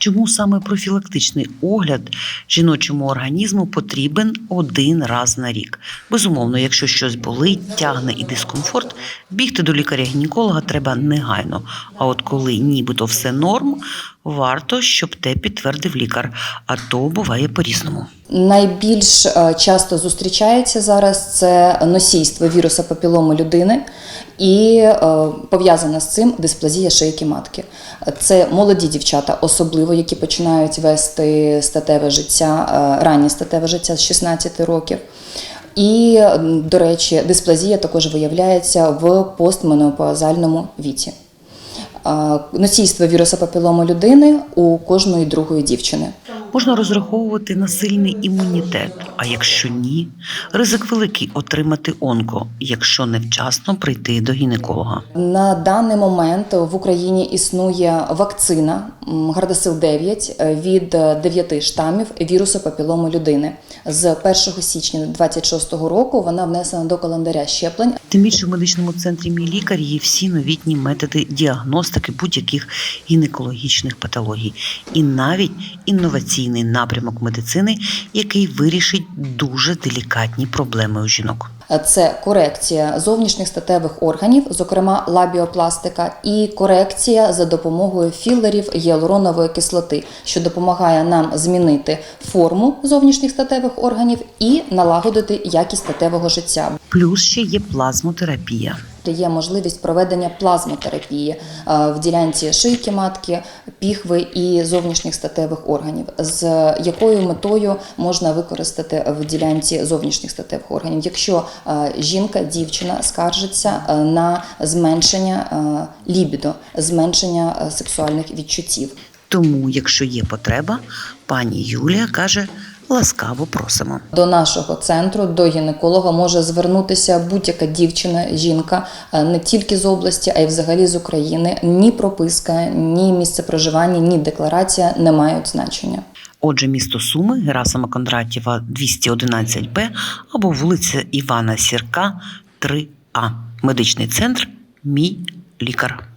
чому саме профілактичний огляд жіночому організму потрібен один раз на рік. Безумовно, якщо щось болить, тягне і дискомфорт, бігти до лікаря-гінеколога треба негайно. А от коли нібито все норм, варто, щоб те підтвердив лікар. А то буває по-різному. Найбільш е, часто зустрічається зараз це носійство віруса папілому людини і е, пов'язана з цим дисплазія шийки матки. Це молоді дівчата, особливо які починають вести статеве життя, е, раннє статеве життя з 16 років. І, до речі, дисплазія також виявляється в постменопаузальному віці. Носійство віруса папілому людини у кожної другої дівчини. Можна розраховувати на сильний імунітет, а якщо ні, ризик великий отримати онко, якщо невчасно прийти до гінеколога. На даний момент в Україні існує вакцина Гардасил 9 е, від 9 штамів вірусу папілому людини. З 1 січня 2026 року вона внесена до календаря щеплень. Тим більше в медичному центрі мій лікар є всі новітні методи діагностики будь-яких гінекологічних патологій, і навіть інноваційний напрямок медицини, який вирішить дуже делікатні проблеми у жінок. Це корекція зовнішніх статевих органів, зокрема лабіопластика, і корекція за допомогою філерів гіалуронової кислоти, що допомагає нам змінити форму зовнішніх статевих органів і налагодити якість статевого життя. Плюс ще є плазмотерапія. Є можливість проведення плазмотерапії е, в ділянці шийки матки, піхви і зовнішніх статевих органів, з якою метою можна використати в ділянці зовнішніх статевих органів, якщо е, жінка, дівчина скаржиться е, на зменшення лібідо, зменшення сексуальних відчуттів. Тому, якщо є потреба, пані Юлія каже: ласкаво просимо. До нашого центру, до гінеколога може звернутися будь-яка дівчина, жінка е, не тільки з області, а й взагалі з України. Ні прописка, ні місце проживання, ні декларація не мають значення. Отже, місто Суми, Герасима Кондратєва, 211Б або вулиця Івана Сірка, 3А. Медичний центр Мій лікар.